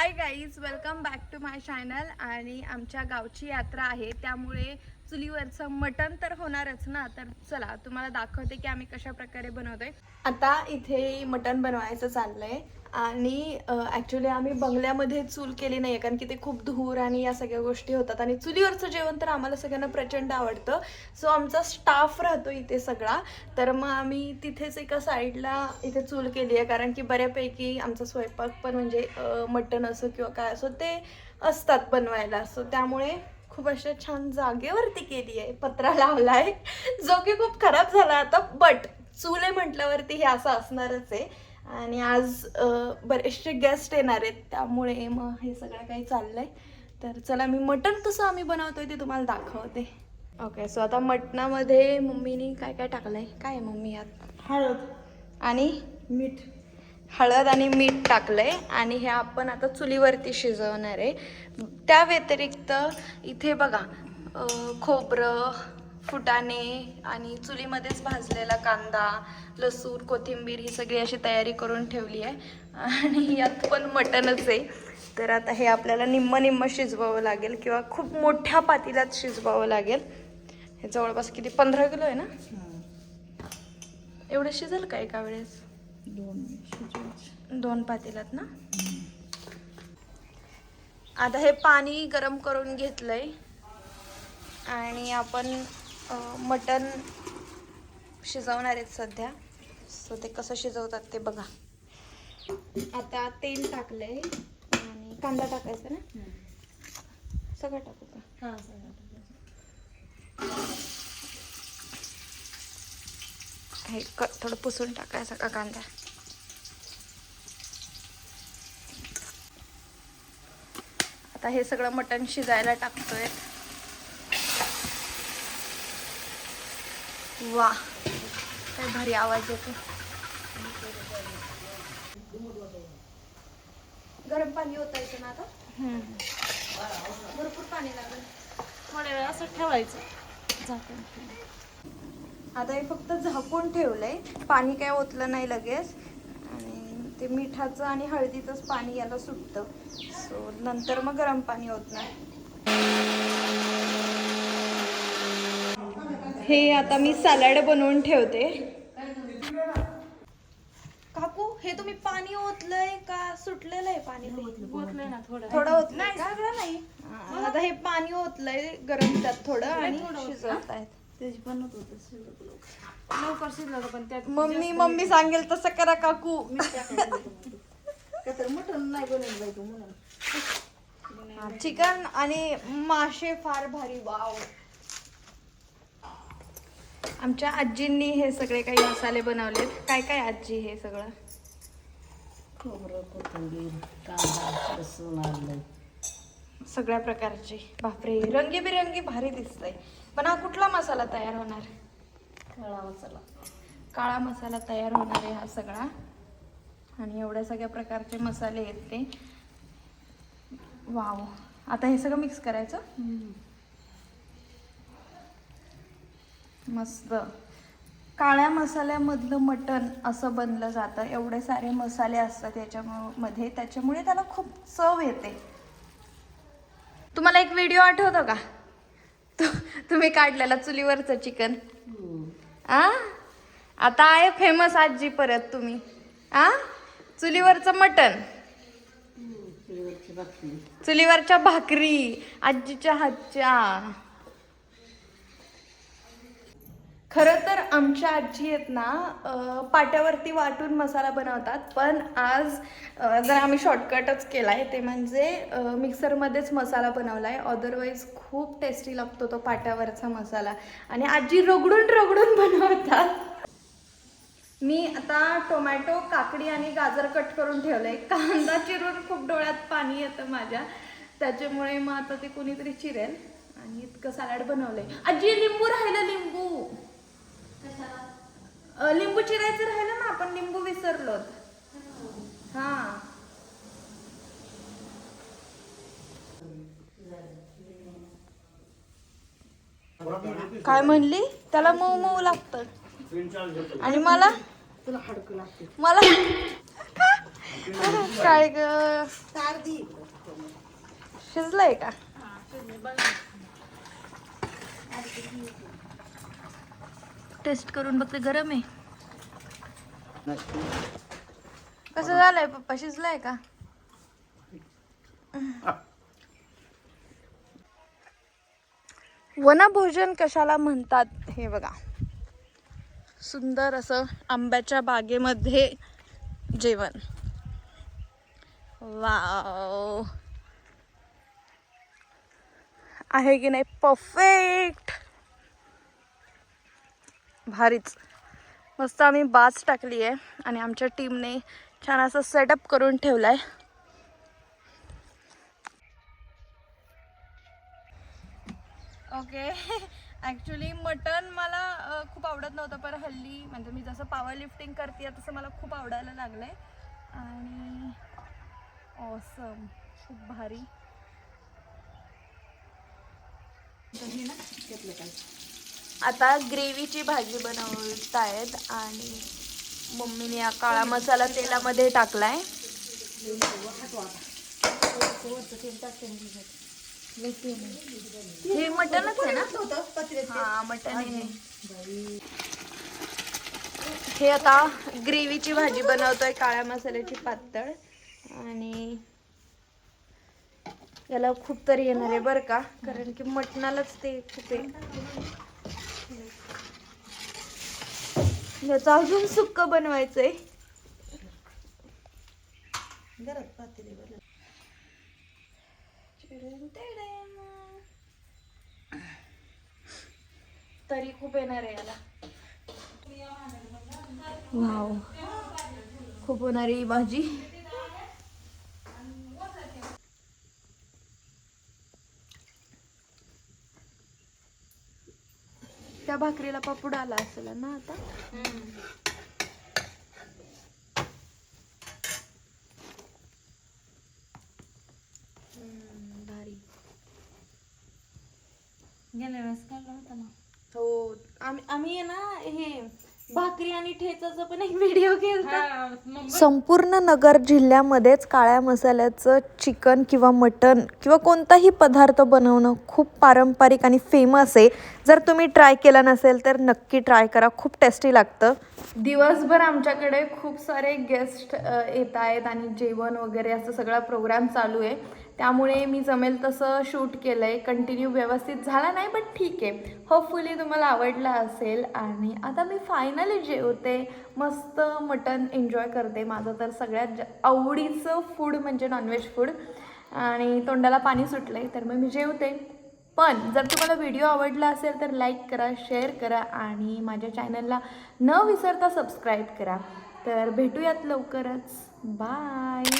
Hi guys welcome back to my channel आणि आमच्या गावची यात्रा आहे त्यामुळे चुलीवरचं मटण तर होणारच ना? तर चला तुम्हाला दाखवते की आम्ही कशा प्रकारे बनवतोय. आता इथे मटण बनवायचं चाललंय. आणि ॲक्च्युली आम्ही बंगल्यामध्ये चूल केली नाही कारण की ते खूप धूर आणि या सगळ्या गोष्टी होतात. आणि चुलीवरचं जेवण तर आम्हाला सगळ्यांना प्रचंड आवडतं. सो आमचा स्टाफ राहतो इथे सगळा. तर मग आम्ही तिथेच एका साईडला इथे चूल केली आहे कारण की बऱ्यापैकी आमचा स्वयंपाक पण म्हणजे मटण असो किंवा काय असो ते असतात बनवायला. सो त्यामुळे खूप अशा छान जागेवरती केली आहे पत्रा लावलाय. जो की खूप खराब झाला आता बट चूल आहे म्हटल्यावरती हे असं असणारच आहे. आणि आज बरेचसे गेस्ट येणार आहेत त्यामुळे मग हे सगळं काही चाललंय. तर चला मी मटण कसं आम्ही बनवतोय ते तुम्हाला दाखवते. ओके सो आता मटणामध्ये मम्मीने काय काय टाकलंय? काय आहे मम्मी यात? हळद. आणि? मीठ. हळद आणि मीठ टाकलंय आणि हे आपण आता चुलीवरती शिजवणार आहे. त्या व्यतिरिक्त इथे बघा खोबरं फुटाणे आणि चुलीमध्येच भाजलेला कांदा लसूण कोथिंबीर ही सगळी अशी तयारी करून ठेवली आहे. आणि यात पण मटणच आहे. तर आता हे आपल्याला निम्म निम्म शिजवावं लागेल किंवा खूप मोठ्या पातेल्यात शिजवावं लागेल. हे जवळपास किती? पंधरा किलो आहे ना? एवढं शिजेल का एका वेळेस? दोन दोन पातेल्यात ना? आता हे पाणी गरम करून घेतलंय. आणि आपण अं, मटण शिजवणार आहेत सध्या. सो ते कसं शिजवतात ते बघा. आता तेल टाकलंय. आणि कांदा टाकायचा ना? सगळं टाकू का? हां हे क थोडं पुसून टाकायचा का कांदा आता हे सगळं मटण शिजायला टाकतोय. वा काय भारी आवाज येतो गरम पाणी ओतायचं ना आता? भरपूर पाणी लागेल. थोड्या वेळ असं ठेवायचं. झाकण आता हे फक्त झाकून ठेवलंय. पाणी काय ओतलं नाही लगेच. आणि ते मिठाचं आणि हळदीचंच पाणी याला सुटतं. सो नंतर मग गरम पाणी ओतणार. हे आता मी सॅलड बनवून ठेवते. काकू हे तुम्ही पाणी ओतलंय का? सुटलेलं आहे पाणी? ते? ओतलंय ना थोडं. थोडं ओतलंय का? हा, आता हे पाणी ओतलंय गरम त्यात थोडं आणि शिजवत आहेत त्याची होतं लवकर लवकर शिजलं पण त्यात मम्मी मम्मी सांगेल तसं करा काकू. का? तर मटण नाही बनवलं पाहिजे म्हणून. चिकन आणि मासे फार भारी वाव. आमच्या आजींनी हे सगळे काही मसाले बनवलेत. काय काय आजी हे सगळं? खोबरं कोथिंबीर कांदा लसूण आलं. सगळ्या प्रकारचे. बापरे रंगीबिरंगी भारी दिसतंय. पण हा कुठला मसाला तयार होणार? काळा मसाला काळा मसाला तयार होणार आहे हा सगळा. आणि एवढ्या सगळ्या प्रकारचे मसाले आहेत ते. वाव. आता हे सगळं मिक्स करायचं? मस्त. काळ्या मसाल्यामधलं मटण असं बनलं जातं. एवढे सारे मसाले असतात याच्यामध्ये. त्याच्यामुळे त्याला खूप चव येते. तुम्हाला एक व्हिडिओ आठवतो का? तुम्ही काढलेला चुलीवरचं चिकन. आ? आता आहे फेमस आजी परत तुम्ही. आ? चुलीवरचं मटण. चुलीवरच्या भाकरी. आजीच्या हातच्या. खरं तर आमच्या आजी आहेत ना पाट्यावरती वाटून मसाला बनवतात पण आज जर आम्ही शॉर्टकटच केला आहे ते म्हणजे मिक्सरमध्येच मसाला बनवला आहे अदरवाईज खूप टेस्टी लागतो तो पाट्यावरचा मसाला. आणि आजी रगडून रगडून बनवतात. मी आता टोमॅटो काकडी आणि गाजर कट करून ठेवलंय. कांदा चिरून खूप डोळ्यात पाणी येतं माझ्या. त्याच्यामुळे मग आता ते कोणीतरी चिरेल. आणि इतकं सॅलड बनवलंय. आजी लिंबू राहिलं लिंबू! लिंबू चिरायचं राहिलं ना आपण लिंबू विसरलो. हा. काय म्हणली? त्याला मऊ मऊ लागतं. आणि मला? मला? काय ग? शिजलंय का? टेस्ट करून बघते गरम आहे. कसं झालंय पप्पा? शिजलंय का? वनभोजन कशाला म्हणतात हे बघा. सुंदर असं आंब्याच्या बागेमध्ये जेवण. वाव. आहे की नाही? परफेक्ट भारीच. मस्त आम्ही बाज टाकली आहे आणि आमच्या टीमने छान असं सेटअप करून ठेवलाय. ओके ॲक्च्युली मटन मला खूप आवडत नव्हतं पण हल्ली म्हणजे मी जसं पावर लिफ्टिंग करते तसं मला खूप आवडायला लागलं आहे आणि ऑसम खूप भारी. आता ग्रेव्हीची भाजी बनवत आहेत आणि मम्मीने हा काळा मसाला तेलामध्ये टाकलाय. हे मटनच आहे ना? हा मटन आहे. हे आता ग्रेव्हीची भाजी बनवतोय काळ्या मसाल्याची पातळ. आणि याला खूप तरी येणार आहे बरं का? कारण की मटणालाच ते खूप आहे. याचं अजून सुक्क बनवायचंय. तरी खूप येणार आहे याला. वाव. खूप होणार आहे भाजी. भाकरीला पापूड आला असेल ना आता? हम्म, भारी. गेल्या वेळेस काढला होता ना? हो आम्ही आम्ही ना हे भाकरी आणि ठेचाचा पण एक व्हिडिओ केला संपूर्ण नगर जिल्ह्यामध्येच काळ्या मसाल्याचं चिकन किंवा मटन किंवा कोणताही पदार्थ बनवणं खूप पारंपरिक आणि फेमस आहे. जर तुम्ही ट्राय केला नसेल तर नक्की ट्राय करा. खूप टेस्टी लागतं. दिवसभर आमच्याकडे खूप सारे गेस्ट येत आहेत आणि जेवण वगैरे असं सगळा प्रोग्राम चालू आहे. त्यामुळे मी जमेल तसं शूट केलं आहे कंटिन्यू व्यवस्थित झाला नाही बट ठीक आहे. होपफुली तुम्हाला आवडला असेल. आणि आता मी फायनली जेवते. मस्त मटन एन्जॉय करते. माझं तर सगळ्यात ज आवडीचं फूड म्हणजे नॉनव्हेज फूड आणि तोंडाला पाणी सुटलं आहे तर मग मी जेवते. पण जर तुम्हाला व्हिडिओ आवडला असेल तर लाईक करा शेअर करा आणि माझ्या चॅनलला न विसरता सबस्क्राईब करा. तर भेटूयात लवकरच. बाय